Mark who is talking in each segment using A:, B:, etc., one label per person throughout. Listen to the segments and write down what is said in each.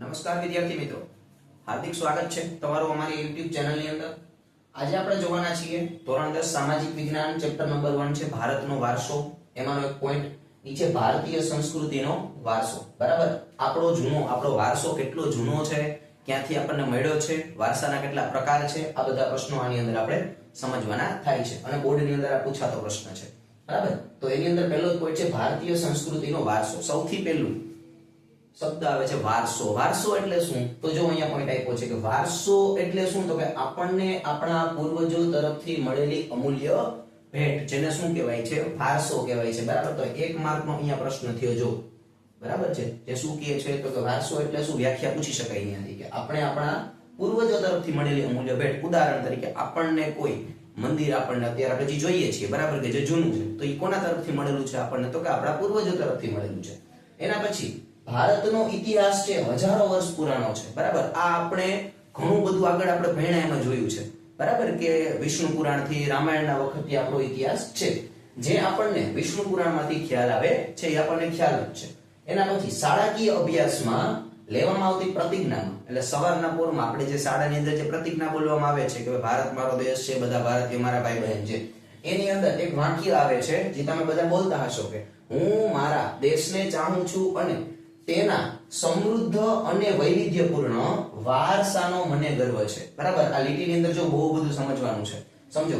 A: નમસ્કાર વિદ્યાર્થી મિત્રો. હાર્દિક સ્વાગત છે તમારું અમારી યુટ્યુબ ચેનલની અંદર. આજે આપણે જોવાના છીએ ધોરણ દસ સામાજિક વિજ્ઞાન ચેપ્ટર નંબર વન છે ભારતનો વારસો. એમાંનો એક પોઈન્ટ નીચે ભારતીય સંસ્કૃતિનો વારસો. બરાબર? આપણો જૂનો, આપણો વારસો કેટલો જૂનો છે? ક્યાંથી આપણને મળ્યો છે? વારસાના કેટલા પ્રકાર છે? આ બધા પ્રશ્નો આની અંદર આપણે સમજવાના થાય છે અને બોર્ડની અંદર આ પૂછાતો પ્રશ્ન છે. બરાબર? તો એની અંદર પહેલો પોઈન્ટ છે ભારતીય સંસ્કૃતિનો વારસો. સૌથી પહેલું શબ્દ આવે છે વારસો. વારસો એટલે શું? તો જો અહીંયા પોઈન્ટ આપ્યો છે કે વારસો એટલે શું? તો કે આપણને આપણા પૂર્વજો તરફથી મળેલી અમૂલ્ય ભેટ, જેને શું કહેવાય છે? વારસો કહેવાય છે. બરાબર? તો એક માર્કનો અહીંયા પ્રશ્ન થયો, જો. બરાબર છે? જે શું કહે છે? તો કે વારસો એટલે શું? વ્યાખ્યા પૂછી શકાય અહીંયાથી કે આપણે આપણા પૂર્વજો તરફથી મળેલી અમૂલ્ય ભેટ. ઉદાહરણ તરીકે, આપણને કોઈ મંદિર આપણને અત્યારે આપણે જોઈએ છીએ. બરાબર? કે જે જૂનું છે. તો એ કોના તરફથી મળેલું છે આપણને? તો કે આપણા પૂર્વજો તરફથી મળેલું છે. એના પછી ભારતનો ઇતિહાસ છે, હજારો વર્ષ પુરાણો છે. બરાબર? આ આપણે ઘણું બધું આગળ આપણે ભણ્યા જોયું છે. બરાબર કે વિષ્ણુ પુરાણથી રામાયણના વખતથી આપણો ઇતિહાસ છે. જે આપણને વિષ્ણુ પુરાણમાંથી ખ્યાલ આવે છે, એ આપણને ખ્યાલ જ છે. એના પછી શાળાકીય અભ્યાસમાં લેવામાં આવતી પ્રતિજ્ઞામાં, એટલે સવારના પોરમાં આપણે જે શાળાની અંદર જે પ્રતિજ્ઞા બોલવામાં આવે છે કે ભારત મારો દેશ છે, બધા ભારતીય મારા ભાઈ બહેન છે, એની અંદર એક વાક્ય આવે છે જે તમે બધા બોલતા હશો કે હું મારા દેશને ચાહું છું અને તેના સમૃદ્ધ અને વૈવિધ્યપૂર્ણ વારસાનો મને ગર્વ છે. બરાબર? આ લીટીની અંદર જો બહુ બધું સમજવાનું છે. સમજો.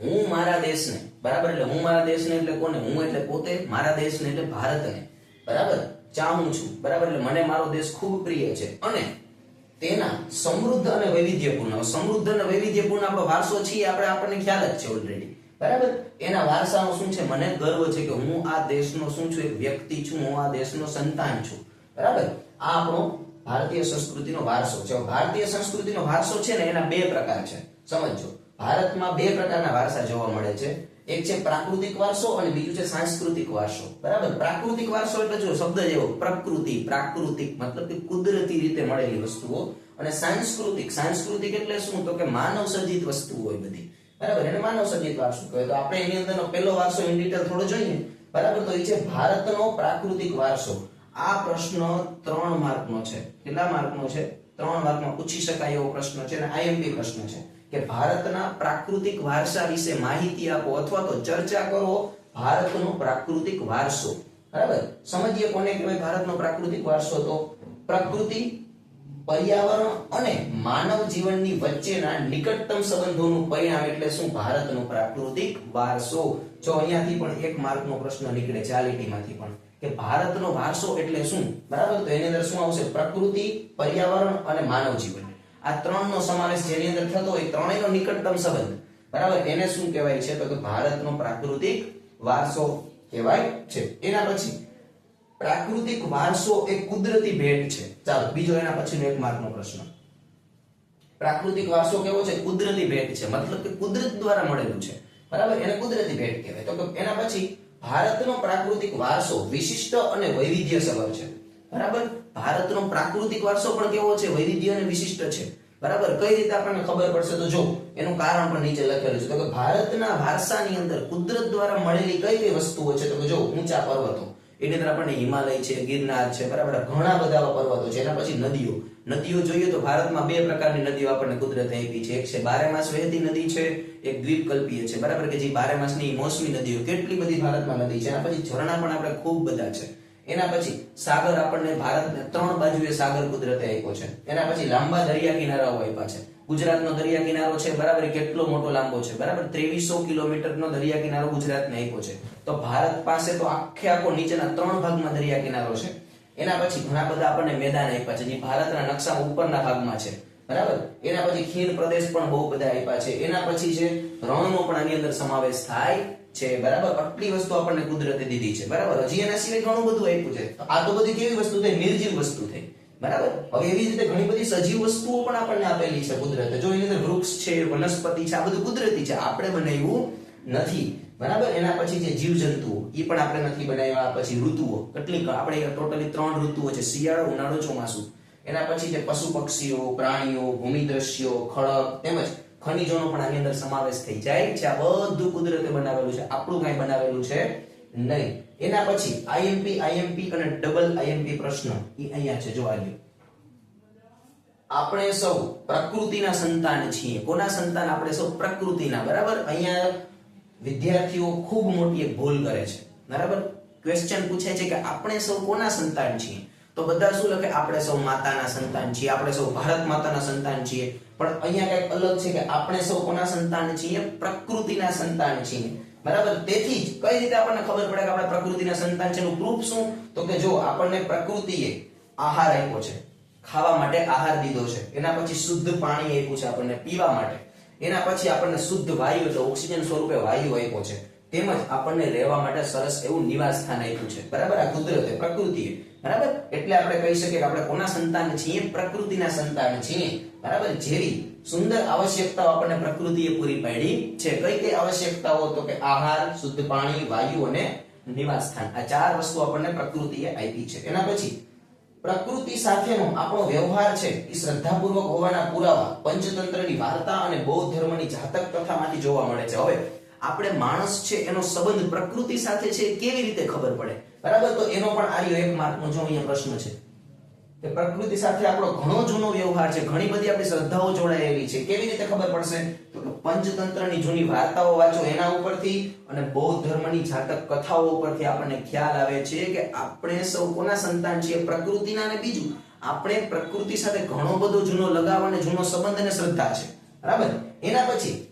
A: હું મારા દેશને, બરાબર એટલે હું મારા દેશને એટલે કોને? હું એટલે પોતે, મારા દેશને એટલે ભારતને. બરાબર? ચાહું છું. બરાબર એટલે મને મારો દેશ ખૂબ પ્રિય છે. અને તેના સમૃદ્ધ અને વૈવિધ્યપૂર્ણ, સમૃદ્ધ અને વૈવિધ્યપૂર્ણ આપણો વારસો છે આપણે આપણને ખ્યાલ જ છે ઓલરેડી બરાબર? એના વારસાનો શું છે? મને ગર્વ છે કે હું આ દેશનો શું છું? એક વ્યક્તિ છું. હું આ દેશનો સંતાન છું. બરાબર? આ આપણો ભારતીય સંસ્કૃતિનો વારસો છે. ભારતીય સંસ્કૃતિનો વારસો છે ને, એના બે પ્રકાર છે. સમજો ભારતમાં બે પ્રકારના વારસા જોવા મળે છે. એક છે પ્રાકૃતિક વારસો અને બીજું છે સાંસ્કૃતિક વારસો. બરાબર? પ્રાકૃતિક વારસો એટલે જો શબ્દ જેવો, પ્રકૃતિ, પ્રાકૃતિક, મતલબ કે કુદરતી રીતે મળેલી વસ્તુઓ. અને સાંસ્કૃતિક સાંસ્કૃતિક એટલે શું? તો કે માનવ સર્જિત વસ્તુઓ હોય બધી. બરાબર? એને માનવ સર્જિત વારસો કહેવાય. તો આપણે એની અંદરનો પહેલો વારસો ઇન ડિટેલ થોડો જોઈએ. બરાબર? તો એ છે ભારતનો પ્રાકૃતિક વારસો. આ પ્રશ્ન ત્રણ માર્કનો છે. કેટલા માર્કનો છે? ત્રણ માર્કમાં પૂછી શકાય એવો પ્રશ્ન છે અને આઈએમપી પ્રશ્ન છે કે ભારતના પ્રાકૃતિક વારસા વિશે માહિતી આપો અથવા તો ચર્ચા કરો ભારતનો પ્રાકૃતિક વારસો. બરાબર? સમજીએ કોને કહેવાય ભારતનો પ્રાકૃતિક વારસો તો? પ્રકૃતિ પર્યાવરણ અને માનવ જીવનની વચ્ચેના નિકટતમ સંબંધોનું પરિણામ એટલે શું? ભારતનો પ્રાકૃતિક વારસો. જો અહીંયાથી પણ એક માર્કનો પ્રશ્ન નીકળે છે આ લીટીમાંથી પણ, કે ભારતનો વારસો એટલે શું? બરાબર? તો એની અંદર શું આવશે? પ્રકૃતિ, પર્યાવરણ અને માનવ જીવન. આ ત્રણનો સમાવેશ જેની અંદર થતો હોય ત્રણેયનો નિકટતમ સંબંધ. બરાબર? એને શું કહેવાય છે? તો કે ભારતનો પ્રાકૃતિક વારસો કહેવાય છે. એના પછી પ્રાકૃતિક વારસો એ કુદરતી ભેટ છે. ચાલો, બીજો એના પછીનો એક માર્કનો પ્રશ્ન. પ્રાકૃતિક વારસો કેવો છે? કુદરતી ભેટ છે. મતલબ કે કુદરત દ્વારા મળેલું છે. બરાબર? એને કુદરતી ભેટ કહેવાય. તો એના પછી ભારતનો પ્રાકૃતિક વારસો વિશિષ્ટ અને વૈવિધ્યસભર છે. બરાબર? ભારતનો પ્રાકૃતિક વારસો પણ કેવો છે? વૈવિધ્ય અને વિશિષ્ટ છે. બરાબર? કઈ રીતે આપણને ખબર પડશે? તો જો, એનું કારણ પણ નીચે લખેલું છે. તો કે ભારતના વારસાની અંદર કુદરત દ્વારા મળેલી કઈ કઈ વસ્તુઓ છે? તો કે જો, ઊંચા પર્વતો. એની અંદર આપણને હિમાલય છે, ગિરનાર છે, બરાબર. ઘણા બધા પર્વતો છે. એના પછી નદીઓ. નદીઓ જોઈએ તો ભારતમાં બે પ્રકારની નદીઓ આપણને કુદરતે આપી છે. એક છે બારેમાસ વહેતી નદી છે, એક દ્વીપકલ્પીય છે. બરાબર કે જે બારેમાસની મોસમી નદીઓ. કેટલી બધી ભારતમાં નદી છે? એના પછી ઝરણા પણ આપણે ખૂબ બધા છે. એના પછી સાગર આપણને ભારતને ત્રણ બાજુએ સાગર કુદરતે આપ્યો છે. એના પછી લાંબા દરિયા કિનારાઓ આપ્યા છે. ગુજરાતનો દરિયા કિનારો છે, બરાબર? કેટલો મોટો લાંબો છે, બરાબર? ત્રેવીસો કિલોમીટરનો દરિયા કિનારો ગુજરાતને આપ્યો છે. તો ભારત પાસે તો આખે આખો નીચેના ત્રણ ભાગમાં દરિયા કિનારો છે. એના પછી ઘણા બધા આપણને મેદાન આપ્યા છે, જે ભારતના નકશા ઉપરના ભાગમાં છે, બરાબર? એના પછી ખીણ પ્રદેશ પણ બહુ બધા આપ્યા છે. એના પછી છે, રણનો પણ આની અંદર સમાવેશ થાય છે, બરાબર? આટલી વસ્તુ આપણને કુદરતે દીધી છે, બરાબર? હજી એના સિવાય ઘણું બધું આપ્યું છે. આ તો બધી કેવી વસ્તુ થઈ? નિર્જીવ વસ્તુ થઈ. બરાબર? હવે એવી રીતે ઘણી બધી સજીવ વસ્તુઓ પણ આપણને આપેલી છે કુદરતે. જો એની અંદર વૃક્ષ છે, વનસ્પતિ છે, આ બધું કુદરતી છે, આપણે બનાવ્યું નથી. બરાબર? એના પછી જે જીવજંતુઓ એ પણ આપણે નથી બનાવ્યા. પછી ઋતુઓ, કેટલી આપણે ટોટલી ત્રણ ઋતુઓ છે. શિયાળો, ઉનાળો, ચોમાસું. એના પછી જે પશુ પક્ષીઓ, પ્રાણીઓ ભૂમિદ્રશ્યો ખડક તેમજ ખનિજોનો પણ આની અંદર સમાવેશ થઈ જાય છે. આ બધું કુદરતે બનાવેલું છે. આપણું કઈ બનાવેલું છે નહીં. એના પછી આઈએમપી આઈએમપી અને ડબલ આઈએમપી પ્રશ્ન એ અહીંયા છે જો આવ્યો આપણે સૌ પ્રકૃતિના સંતાન છીએ. કોના સંતાન? આપણે સૌ પ્રકૃતિના, બરાબર? અહીંયા વિદ્યાર્થીઓ ખૂબ મોટી એક ભૂલ કરે છે. બરાબર? ક્વેશ્ચન પૂછે છે કે આપણે સૌ કોના સંતાન છીએ? તો બધા શું લખે? આપણે સૌ માતાના સંતાન છીએ. આપણે સૌ ભારત માતાના સંતાન છીએ. પણ અહીંયા કંઈક અલગ છે કે આપણે સૌ કોના સંતાન છીએ? પ્રકૃતિના સંતાન છીએ. બરાબર? તેથી જ કઈ રીતે આપણને ખબર પડે કે આપણે પ્રકૃતિના સંતાન છે પ્રૂફ શું? તો કે જો આપણને પ્રકૃતિએ આહાર આપ્યો છે, ખાવા માટે આહાર દીધો છે, એના પછી શુદ્ધ પાણી આપ્યું છે આપણને પીવા માટે, એના પછી આપણને શુદ્ધ વાયુ, એટલે ઓક્સિજન સ્વરૂપે વાયુ આપ્યો છે, તેમજ આપણને રહેવા માટે સરસ એવું નિવાસ સ્થાન આપ્યું છે. બરાબર? આ કુદરતે, પ્રકૃતિએ. બરાબર? એટલે આપણે કહી શકીએ કે આપણે કોના સંતાન છીએ? પ્રકૃતિના સંતાન છીએ. બરાબર? જેવી સુંદર આવશ્યકતાઓ આપણને પ્રકૃતિએ પૂરી પાડી છે. કઈ કઈ આવશ્યકતાઓ? તો કે આહાર, શુદ્ધ પાણી, વાયુ અને નિવાસસ્થાન. આ ચાર વસ્તુ આપણને પ્રકૃતિએ આપી છે. એના પછી પ્રકૃતિ સાથેનો આપણો વ્યવહાર છે એ શ્રદ્ધાપૂર્વક હોવાના પુરાવા પંચતંત્રની વાર્તા અને બૌદ્ધ ધર્મની જાતક કથામાંથી જોવા મળે છે. હવે આપણે માણસ છે એનો સંબંધ પ્રકૃતિ સાથે છે કેવી રીતે ખબર પડે? બરાબર? તો એનો પણ આર્યો એક માર્કનો જો અહીંયા પ્રશ્ન છે. કે પ્રકૃતિ સાથે આપણો ઘણો જૂનો વ્યવહાર છે, ઘણી બધી આપણી શ્રદ્ધાઓ જોડાયેલી છે. કેવી રીતે ખબર પડશે? તો કે પંચતંત્રની જૂની વાર્તાઓ વાંચો એના ઉપરથી અને બૌદ્ધ ધર્મની જાતક કથાઓ ઉપરથી આપણને ખ્યાલ આવે છે કે આપણે સૌ કોના સંતાન છીએ? પ્રકૃતિના અને બીજું. આપણે પ્રકૃતિ સાથે ઘણો બધો જૂનો લગાવ અને જૂનો સંબંધ અને શ્રદ્ધા છે. બરાબર? એના પછી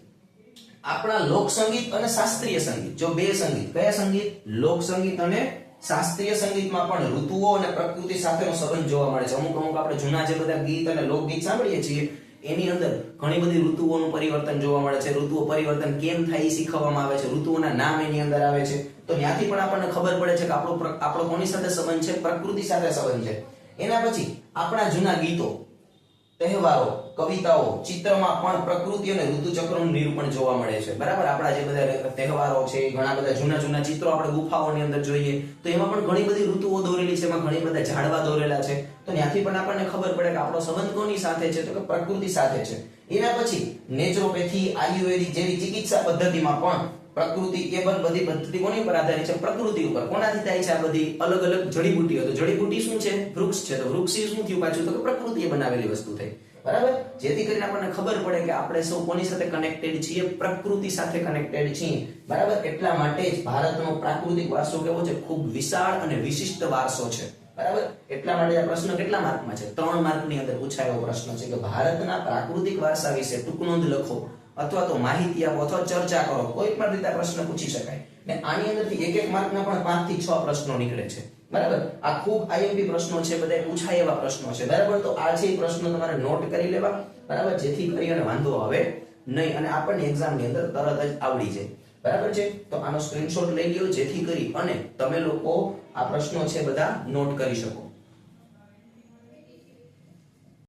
A: આપણા લોક સંગીત અને શાસ્ત્રીય સંગીત. જો બે સંગીત, કયા સંગીત? લોક સંગીત અને શાસ્ત્રીય સંગીતમાં પણ ઋતુઓ અને પ્રકૃતિ સાથેનો સંબંધ જોવા મળે છે. અમુક અમુક આપણે જૂના જે બધા ગીત અને લોકગીત સાંભળીએ છીએ, એની અંદર ઘણી બધી ઋતુઓનું પરિવર્તન જોવા મળે છે. ઋતુઓ પરિવર્તન કેમ થાય એ શીખવવામાં આવે છે. ઋતુઓના નામ એની અંદર આવે છે. તો ત્યાંથી પણ આપણને ખબર પડે છે કે આપણો આપણો કોની સાથે સંબંધ છે? પ્રકૃતિ સાથે સંબંધ છે. એના પછી આપણા જૂના ગીતો તહેવારો, કવિતાઓ, ચિત્રમાં પણ પ્રકૃતિ અને ઋતુચક્રનું નિરૂપણ જોવા મળે છે. બરાબર? આપણા જે બધા તહેવારો છે, ઘણા બધા જૂના જૂના ચિત્રો આપણે ગુફાઓની અંદર જોઈએ, તો એમાં પણ ઘણી બધી ઋતુઓ દોરેલી છે, એમાં ઘણી બધા ઝાડવા દોરેલા છે. તો ત્યાંથી પણ આપણને ખબર પડે કે આપણો સંબંધ કોની સાથે છે, તો કે પ્રકૃતિ સાથે છે. એના પછી નેચરોપેથી આયુર્વેદિક જેવી ચિકિત્સા પદ્ધતિમાં પણ પ્રકૃતિ એ પણ બધી પદ્ધતિ કોની ઉપર આધારિત છે? પ્રકૃતિ ઉપર. કોનાથી થાય છે આ બધી? અલગ અલગ જડીબુટીઓ તો જડીબુટી શું છે? વૃક્ષ છે. તો વૃક્ષ શું થયું પાછું? તો કે પ્રકૃતિએ બનાવેલી વસ્તુ થઈ. બરાબર? જેથી કરીને આપણને ખબર પડે કે આપણે સૌ કોની સાથે કનેક્ટેડ છીએ? પ્રકૃતિ સાથે કનેક્ટેડ છીએ. બરાબર? એટલા માટે જ ભારતનો પ્રાકૃતિક વારસો કેવો છે? ખૂબ વિશાળ અને વિશિષ્ટ વારસો છે. બરાબર? એટલા માટે આ પ્રશ્ન કેટલા માર્કમાં છે? ત્રણ માર્કની અંદર પૂછાયો પ્રશ્ન છે કે ભારતના પ્રાકૃતિક વારસા વિશે ટૂંક નોંધ લખો. અથવા તો માહિતી આપો અથવા ચર્ચા કરો, કોઈ પણ રીતે પ્રશ્ન પૂછી શકાય. ને આની અંદરથી એક એક માર્કના પણ પાંચથી છ પ્રશ્નો નીકળે છે. બરાબર? આ ખૂબ આઈએમપી પ્રશ્નો છે બધા પૂછાય એવા પ્રશ્નો છે. બરાબર? તો આ છે પ્રશ્નો તમારે નોટ કરી લેવા. બરાબર? જેથી કરી અને વાંધો આવે નહીં અને આપણને એક્ઝામની અંદર તરત જ આવડી જાય. બરાબર છે? તો આનો સ્ક્રીનશોટ લઈ લ્યો, જેથી કરી અને તમે લોકો આ પ્રશ્નો છે બધા નોટ કરી શકો.